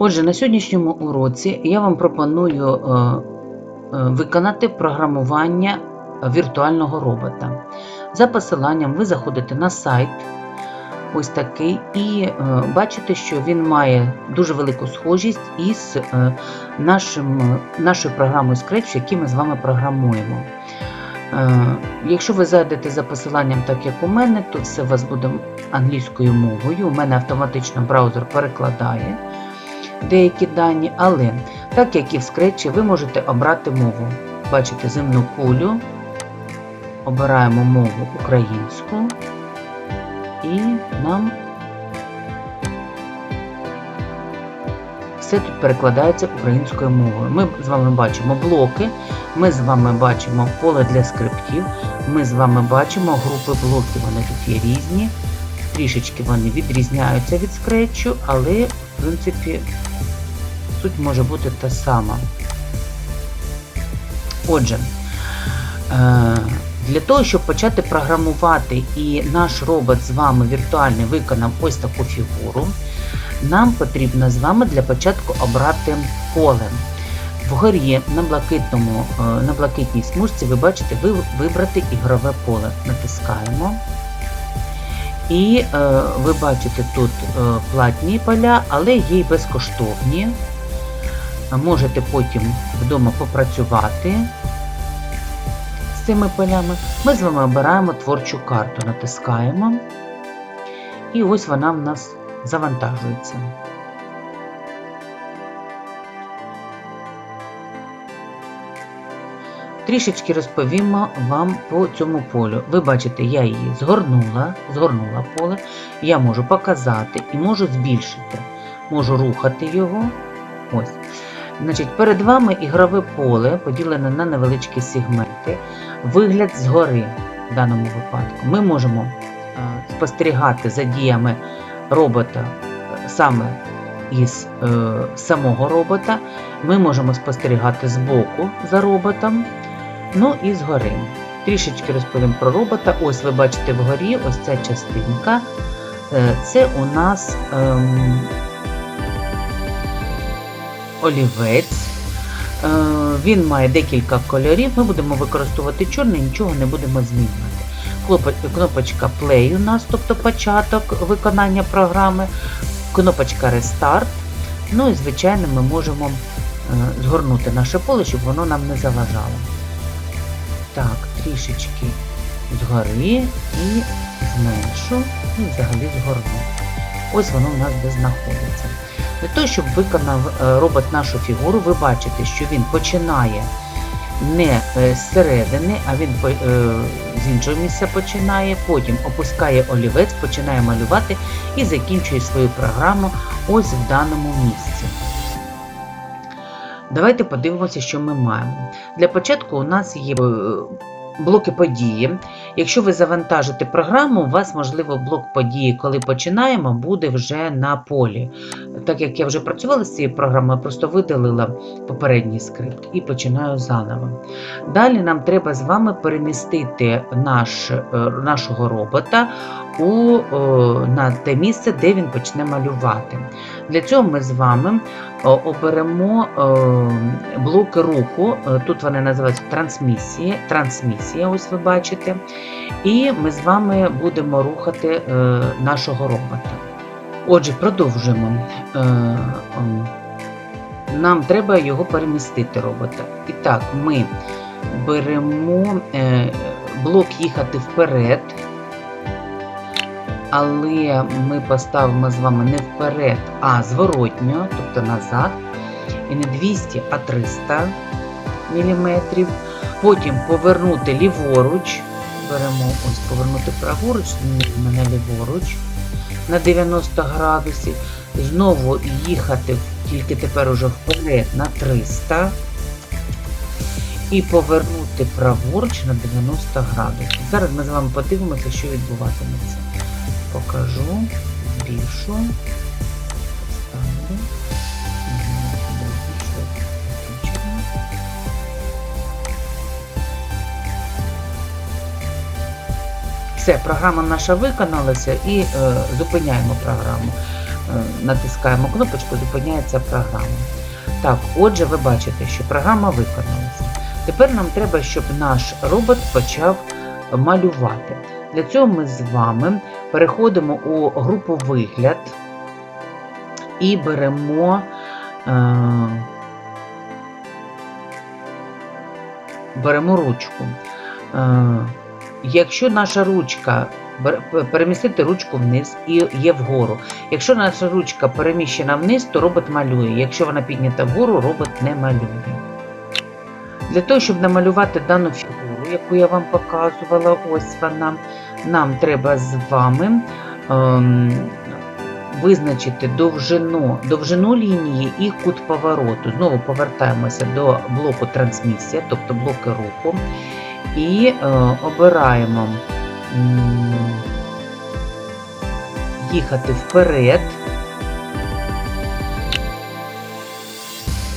Отже, на сьогоднішньому уроці я вам пропоную е, е, виконати програмування віртуального робота. За посиланням ви заходите на сайт, ось такий, і е, бачите, що він має дуже велику схожість із нашим, нашою програмою Scratch, яку ми з вами програмуємо. Якщо ви зайдете за посиланням, так як у мене, то все у вас буде англійською мовою. У мене автоматично браузер перекладає деякі дані, але так як і в Scratch, ви можете обрати мову. Бачите земну кулю, обираємо мову українську і нам все тут перекладається українською мовою. Ми з вами бачимо блоки, ми з вами бачимо поле для скриптів, ми з вами бачимо групи блоків, вони тут є різні. Трішечки вони відрізняються від скретчу, але в принципі суть може бути та сама. Отже, е, для того, щоб почати програмувати і наш робот з вами віртуальний виконав ось таку фігуру, нам потрібно з вами для початку обрати поле. Вгорі на блакитному, е, на блакитній смужці ви бачите ви вибрати ігрове поле. Натискаємо. І е, ви бачите тут е, платні поля, але є й безкоштовні. Можете потім вдома попрацювати з цими полями. Ми з вами обираємо творчу карту, натискаємо, і ось вона в нас завантажується. Трішечки розповімо вам по цьому полю. Ви бачите, я її згорнула, згорнула поле, я можу показати і можу збільшити. Можу рухати його. Ось. Значить, Перед вами ігрове поле поділене на невеличкі сегменти. Вигляд згори в даному випадку. Ми можемо е, спостерігати за діями робота е, саме із е, самого робота. Ми можемо спостерігати збоку за роботом. Ну і згори. Трішечки розповім про робота. Ось ви бачите вгорі, ось ця частинка. Е, Це у нас ем, олівець. Е, Він має декілька кольорів. Ми будемо використовувати чорний, нічого не будемо змінювати. Кнопочка Play у нас, тобто початок виконання програми, кнопочка Restart. Ну і, звичайно, ми можемо е, згорнути наше поле, щоб воно нам не заважало. Так, трішечки згори і зменшу, і взагалі згорну. Ось воно в нас де знаходиться. Для того, щоб виконав е, робот нашу фігуру, ви бачите, що він починає не е, з середини, а він е, з іншого місця починає, потім опускає олівець, починає малювати і закінчує свою програму ось в даному місці. Давайте подивимося, що ми маємо. Для початку у нас є блоки події. Якщо ви завантажите програму, у вас, можливо, блок події, коли починаємо, буде вже на полі. Так як я вже працювала з цією програмою, я просто видалила попередній скрипт і починаю заново. Далі нам треба з вами перемістити наш, е, нашого робота у, е, на те місце, де він почне малювати. Для цього ми з вами оберемо е, блоки руху. Е, Тут вони називаються трансмісії. Трансмісія, ось ви бачите. І ми з вами будемо рухати е, нашого робота. Отже, продовжуємо. Ем, Нам треба його перемістити робота. І так, ми беремо блок їхати вперед. Але ми поставимо з вами не вперед, а зворотньо, тобто назад. І не 200, а 300 мм. Потім повернути ліворуч. Беремо ось повернути праворуч, мене ліворуч на 90 градусів. Знову їхати тільки тепер уже вперед на 300. І повернути праворуч на 90 градусів. Зараз ми з вами подивимося, що відбуватиметься. Покажу, збільшу, ставлю. Все, програма наша виконалася і е, зупиняємо програму. натискаємо кнопочку, зупиняється програма. Так, отже, ви бачите, що програма виконалася. Тепер нам треба, щоб наш робот почав малювати. Для цього ми з вами переходимо у групу вигляд і беремо. Е, беремо ручку. Е, Якщо наша ручка перемістити ручку вниз і є вгору. Якщо наша ручка переміщена вниз, то робот малює. Якщо вона піднята вгору, робот не малює. Для того, щоб намалювати дану фігуру, яку я вам показувала, ось вона, нам треба з вами ем, визначити довжину, довжину лінії і кут повороту. Знову повертаємося до блоку трансмісія, тобто блоки руху, і е, обираємо м, їхати вперед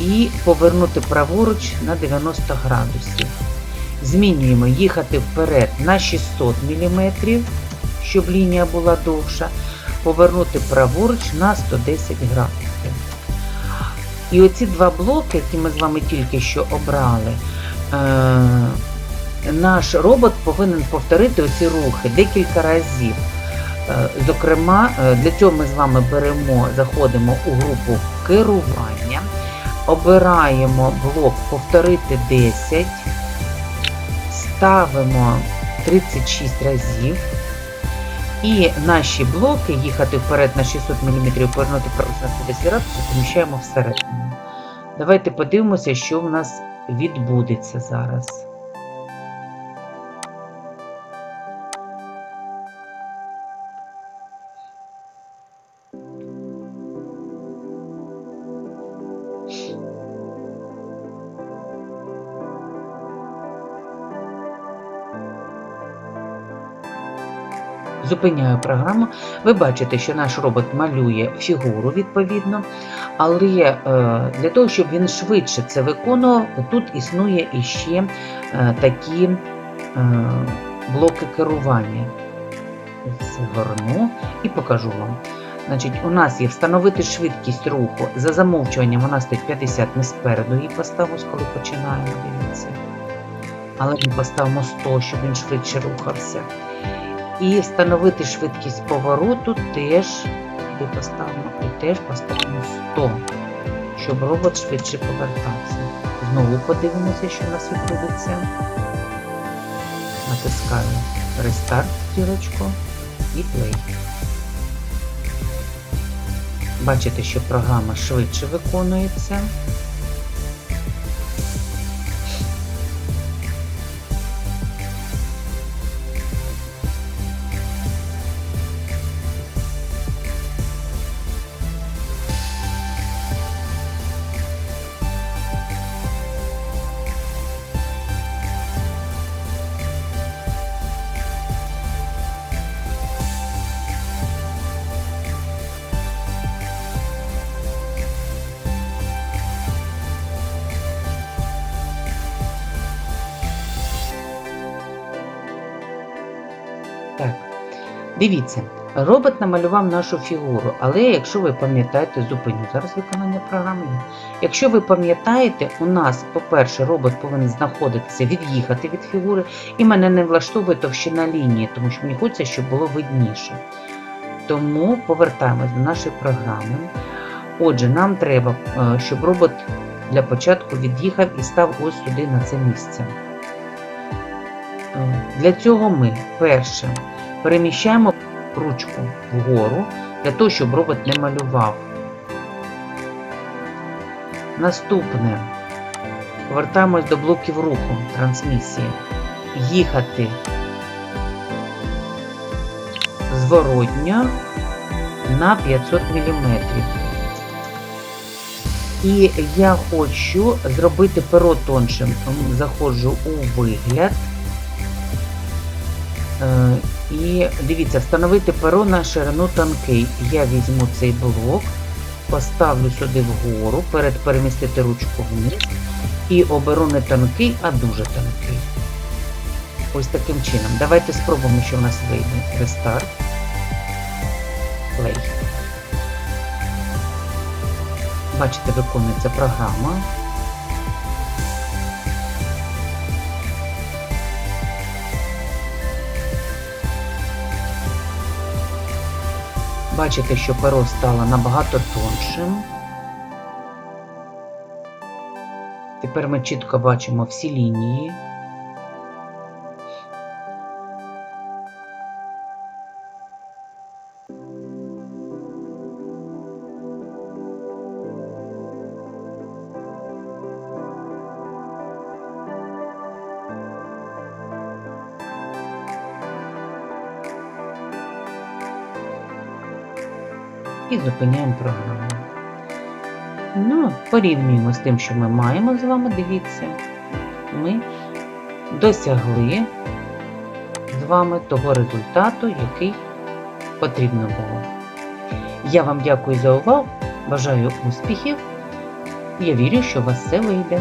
і повернути праворуч на 90 градусів. Змінюємо їхати вперед на 600 мм, щоб лінія була довша, повернути праворуч на 110 градусів. І оці два блоки, які ми з вами тільки що обрали, е, наш робот повинен повторити оці рухи декілька разів. Е, Зокрема, е, для цього ми з вами беремо, заходимо у групу керування, обираємо блок Повторити 10, ставимо 36 разів. І наші блоки їхати вперед на 600 мм, повернути праворуч на 110 градусів, поміщаємо всередину. Давайте подивимося, що в нас відбудеться зараз. Зупиняю програму. Ви бачите, що наш робот малює фігуру відповідно, але е, для того, щоб він швидше це виконував, тут існує іще е, такі е, блоки керування. Згорну і покажу вам. Значить, у нас є встановити швидкість руху. За замовчуванням вона стоїть 50, ми спереду її поставимо, коли починаємо, дивіться. Але ми поставимо 100, щоб він швидше рухався. І встановити швидкість повороту теж сюди поставимо і теж поставимо 100, щоб робот швидше повертався. Знову подивимося, що в нас відбудеться. Натискаю рестарт зірочку і плей. Бачите, що програма швидше виконується. Так, дивіться, робот намалював нашу фігуру, але якщо ви пам'ятаєте, зупиню зараз виконання програми. Якщо ви пам'ятаєте, у нас, по-перше, робот повинен знаходитися, від'їхати від фігури, і мене не влаштовує товщина лінії, тому що мені хочеться, щоб було видніше. Тому повертаємось до нашої програми. Отже, нам треба, е, щоб робот для початку від'їхав і став ось сюди на це місце. Для цього ми перше переміщаємо ручку вгору для того, щоб робот не малював. Наступне повертаємось до блоків руху трансмісії. Їхати зворотньо на 500 мм. І я хочу зробити перо тоншим. Заходжу у вигляд. Е, І дивіться, встановити перо на ширину тонкий. Я візьму цей блок, поставлю сюди вгору, перед перемістити ручку вниз і оберу не тонкий, а дуже тонкий. Ось таким чином. Давайте спробуємо, що в нас вийде. Рестарт. Плей. Бачите, виконується програма. Бачите, що перо стало набагато тоншим. Тепер ми чітко бачимо всі лінії. І зупиняємо програму. Ну, порівнюємо з тим, що ми маємо з вами, дивіться, ми досягли з вами того результату, який потрібно було. Я вам дякую за увагу, бажаю успіхів. Я вірю, що у вас все вийде.